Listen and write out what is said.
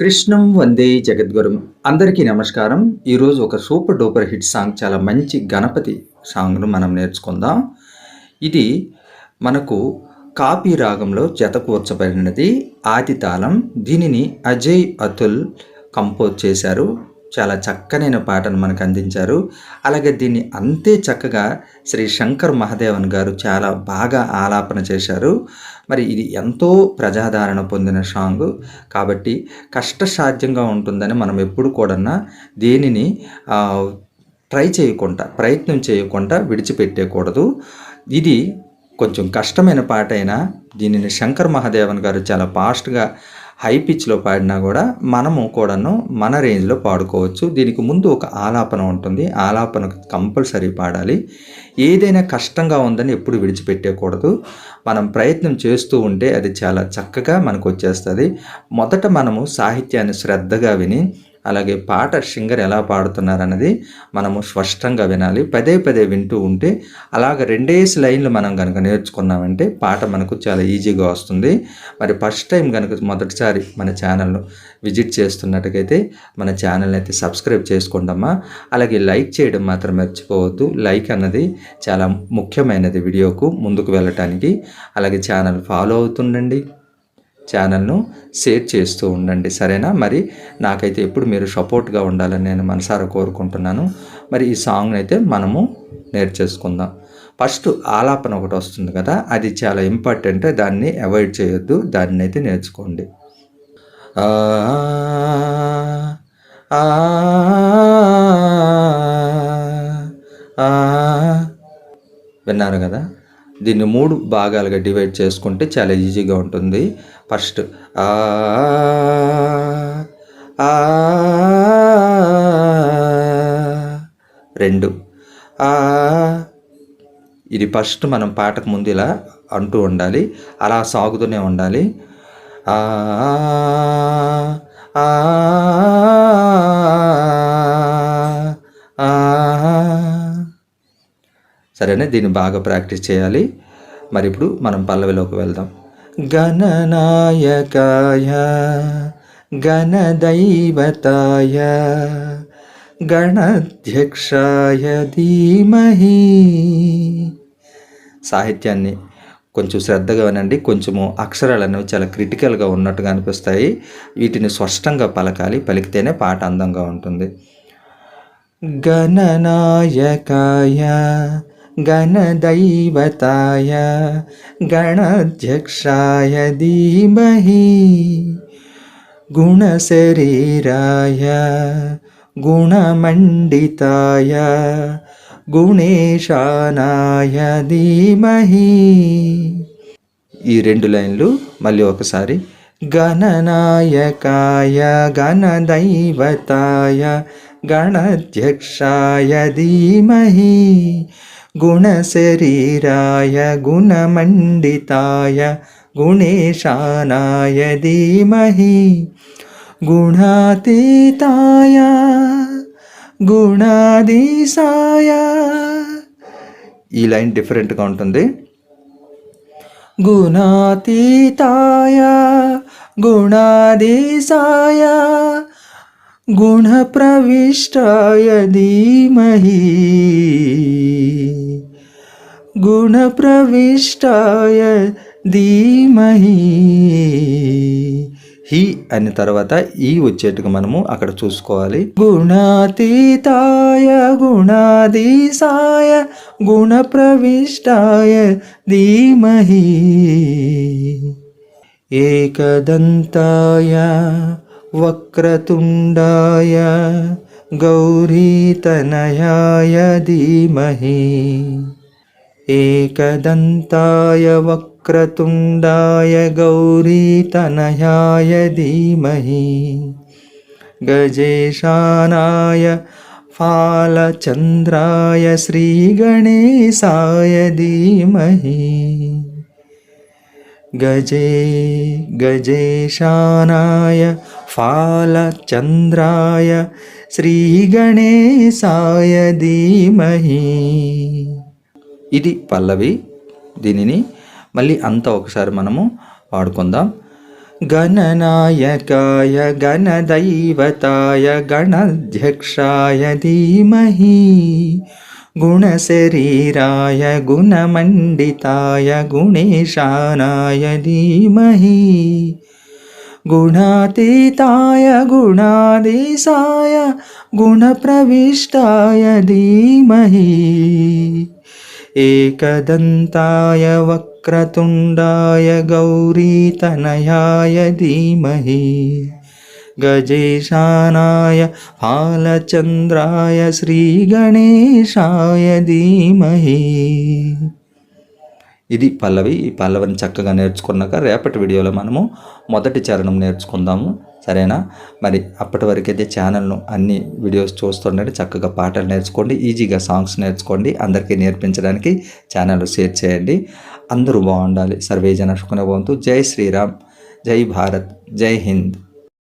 కృష్ణం వందే జగద్గురు. అందరికీ నమస్కారం. ఈరోజు ఒక సూపర్ డూపర్ హిట్ సాంగ్ చాలా మంచి గణపతి సాంగ్ను మనం నేర్చుకుందాం. ఇది మనకు కాపీ రాగంలో జతకూర్చబడినది. ఆది తాళం. దీనిని అజయ్ అతుల్ కంపోజ్ చేశారు. చాలా చక్కనైన పాటను మనకు అందించారు. అలాగే దీన్ని అంతే చక్కగా శ్రీ శంకర్ మహాదేవన్ గారు చాలా బాగా ఆలాపన చేశారు. మరి ఇది ఎంతో ప్రజాదరణ పొందిన సాంగ్. కాబట్టి కష్టసాధ్యంగా ఉంటుందని మనం ఎప్పుడు కూడా దేనిని ట్రై చేయకుండా ప్రయత్నం చేయకుండా విడిచిపెట్టేయకూడదు ఇది కొంచెం కష్టమైన పాట అయినా దీనిని శంకర్ మహాదేవన్ గారు చాలా ఫాస్ట్గా హై పిచ్లో పాడినా కూడా మనము కూడాను మన రేంజ్లో పాడుకోవచ్చు. దీనికి ముందు ఒక ఆలాపన ఉంటుంది. ఆలాపన కంపల్సరీ పాడాలి. ఏదైనా కష్టంగా ఉందని ఎప్పుడు విడిచిపెట్టేయకూడదు మనం ప్రయత్నం చేస్తూ ఉంటే అది చాలా చక్కగా మనకు వచ్చేస్తుంది మొదట మనము సాహిత్యాన్ని శ్రద్ధగా విని అలాగే పాట సింగర్ ఎలా పాడుతున్నారు అనేది మనము స్పష్టంగా వినాలి. పదే పదే వింటూ ఉంటే అలాగ రెండేసి లైన్లు మనం కనుక నేర్చుకున్నామంటే పాట మనకు చాలా ఈజీగా వస్తుంది. మరి ఫస్ట్ టైం కనుక మొదటిసారి మన ఛానల్ను విజిట్ చేస్తున్నట్టుకైతే మన ఛానల్ని అయితే సబ్స్క్రైబ్ చేసుకోండమ్మా అలాగే లైక్ చేయడం మాత్రం మర్చిపోవద్దు. లైక్ అన్నది చాలా ముఖ్యమైనది వీడియోకు ముందుకు వెళ్ళటానికి. అలాగే ఛానల్ ఫాలో అవుతుండండి. ఛానల్ను షేర్ చేస్తూ ఉండండి. సరేనా? మరి నాకైతే ఎప్పుడు మీరు సపోర్ట్గా ఉండాలని నేను మనసారా కోరుకుంటున్నాను. మరి ఈ సాంగ్ని అయితే మనము నేర్చేసుకుందాం. ఫస్ట్ ఆలాపన ఒకటి వస్తుంది కదా అది చాలా ఇంపార్టెంట్ దాన్ని అవాయిడ్ చేయొద్దు. దాన్ని అయితే నేర్చుకోండి. విన్నారు కదా? దీన్ని మూడు భాగాలుగా డివైడ్ చేసుకుంటే చాలా ఈజీగా ఉంటుంది. ఫస్ట్. ఆ ఆ, రెండు. ఆ ఇది ఫస్ట్ మనం పాటకు ముందు ఇలా అంటూ ఉండాలి. అలా సాగుతూనే ఉండాలి. ఆ ఆ, సరేనా? దీన్ని బాగా ప్రాక్టీస్ చేయాలి. మరి ఇప్పుడు మనం పల్లవిలోకి వెళ్దాం. గణనాయకాయ గణదైవతాయ గణధ్యక్షాయ ధీమహి. సాహిత్యాన్ని కొంచెం శ్రద్ధగా వినండి. కొంచెము అక్షరాలు అనేవి చాలా క్రిటికల్గా ఉన్నట్టుగా అనిపిస్తాయి. వీటిని స్పష్టంగా పలకాలి. పలికితేనే పాట అందంగా ఉంటుంది. గణనాయకాయ గణదైవతాయ గణధ్యక్షాయ ధీమహి గుణశరీరాయ గుణమండితాయ గుణేశానాయ ధీమహి ఈ రెండు లైన్లు మళ్ళీ ఒకసారి. గణనాయకాయ గణదైవతాయ గణధ్యక్షాయ ధీమహి గుణశరీరాయ గుణమండితాయ గుణేశానాయ ధీమహి గుణాతీతాయ గుణాధీశాయ ఈ లైన్ డిఫరెంట్గా ఉంటుంది. గుణాతీతాయ గుణాధీశాయ గుణప్రవిష్టాయ ధీమహి గుణప్రవిష్టాయ ధీమహి హి అని తర్వాత ఈ వచ్చేట్టుగా మనము అక్కడ చూసుకోవాలి. గుణాతీతాయ గుణాధీశాయ గుణప్రవిష్టాయ ధీమహి ఏకదంతాయ वक्रतुण्डाय गौरीतनयाय धीमहि। एकदन्ताय वक्रतुण्डाय गौरीतनयाय धीमहि। गजेशानाय फालचन्द्राय श्रीगणेशाय धीमहि। गजे गजेशानाय ఫాలచంద్రాయ శ్రీగణేశాయ ధీమహి ఇది పల్లవి దీనిని మళ్ళీ అంతా ఒకసారి మనము వాడుకుందాం गणनायकाय गणदैवताय गणाध्यक्षाय धीमहि गुणशरीराय गुणमण्डिताय गुणेशानाय धीमहि गुणातीताय गुणाधीशाय गुणप्रविष्टाय धीमहि। एकदन्ताय वक्रतुण्डाय गौरीतनयाय धीमहि। गजेशानाय फालचन्द्राय श्रीगणेशाय धीमहि ఇది పల్లవి. ఈ పల్లవిని చక్కగా నేర్చుకున్నాక రేపటి వీడియోలో మనము మొదటి చరణం నేర్చుకుందాము. సరేనా? మరి అప్పటి వరకైతే ఛానల్ను అన్ని వీడియోస్ చూస్తుండండి చక్కగా పాటలు నేర్చుకోండి ఈజీగా సాంగ్స్ నేర్చుకోండి అందరికీ నేర్పించడానికి ఛానల్ షేర్ చేయండి. అందరూ బాగుండాలి. సర్వే జన భవంతు. జై శ్రీరామ్. జై భారత్. జై హింద్.